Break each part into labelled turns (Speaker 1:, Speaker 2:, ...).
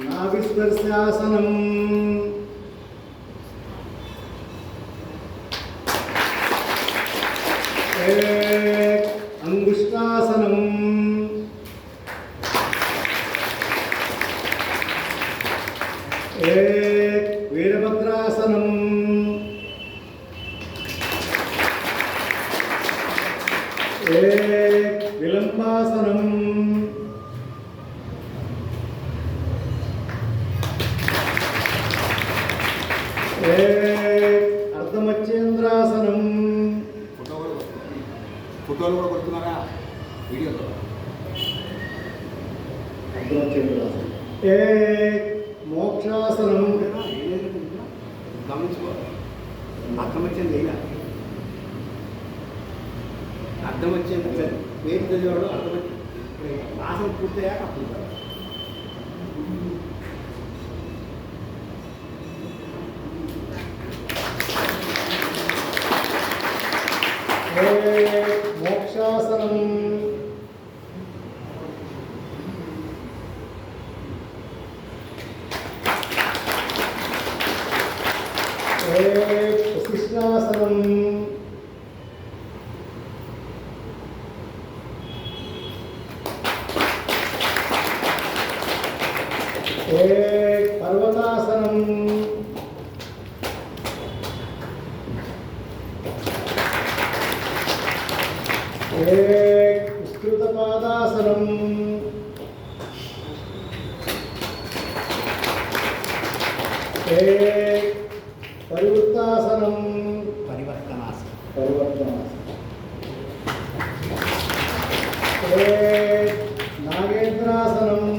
Speaker 1: నాభిస్పర్శాసనం అంగుష్టాసనం. వీరభద్రాసనం. ఏ విలంబాసనం ఏ అర్ధమచ్చేంద్రాసనం
Speaker 2: ఫోటోలు కూడా కొడుతున్నారా? వీడియోలో
Speaker 1: అర్ధమచ్చేంద్రాసనం ఏ మోక్షాసనం
Speaker 2: గమనించుకో. అర్థం వచ్చింది లేదా అర్థం వచ్చింది పేరు చదివాడు అర్థం మాసం పూర్తయ్యాక అప్పుడు
Speaker 1: మోక్షాసనం? ఏ ప్రతిష్టాసనం? ఏ పర్వతాసనం? ఏ విస్తృత పాదాసనం ఏ పరివృత్తాసనం
Speaker 2: పరివర్తనాసనం
Speaker 1: పరివర్తనాసనం ఏ నాగేంద్రాసనం ఏ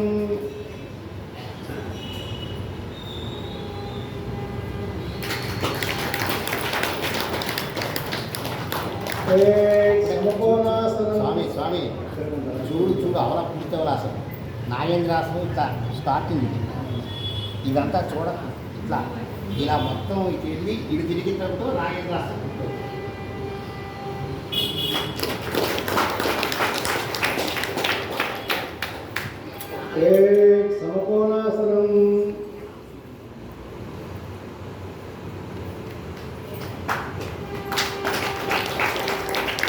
Speaker 1: సమకోణాసనం
Speaker 2: స్వామి స్వామి. చూడు చూడు అవల పూర్తవలాసం నాగేంద్రాసనం ఇట్లా స్టార్టింగ్ ఇదంతా చూడకు ఇట్లా ఇలా మొత్తం ఇటు వెళ్ళి ఇటు తిరిగిన తర్వాత నాగేంద్రాసనం
Speaker 1: ఏ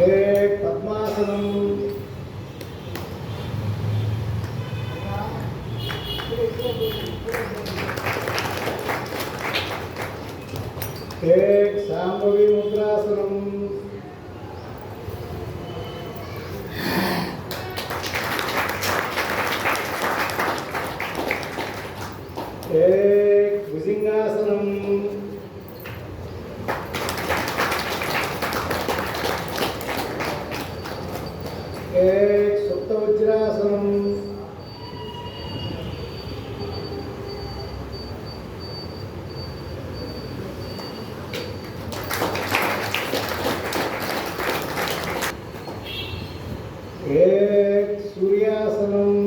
Speaker 1: ఏ పద్మాసనం? ఏ సాంభవి ముద్రాసనం? वज्रासनम्। एक सूर्यासनम।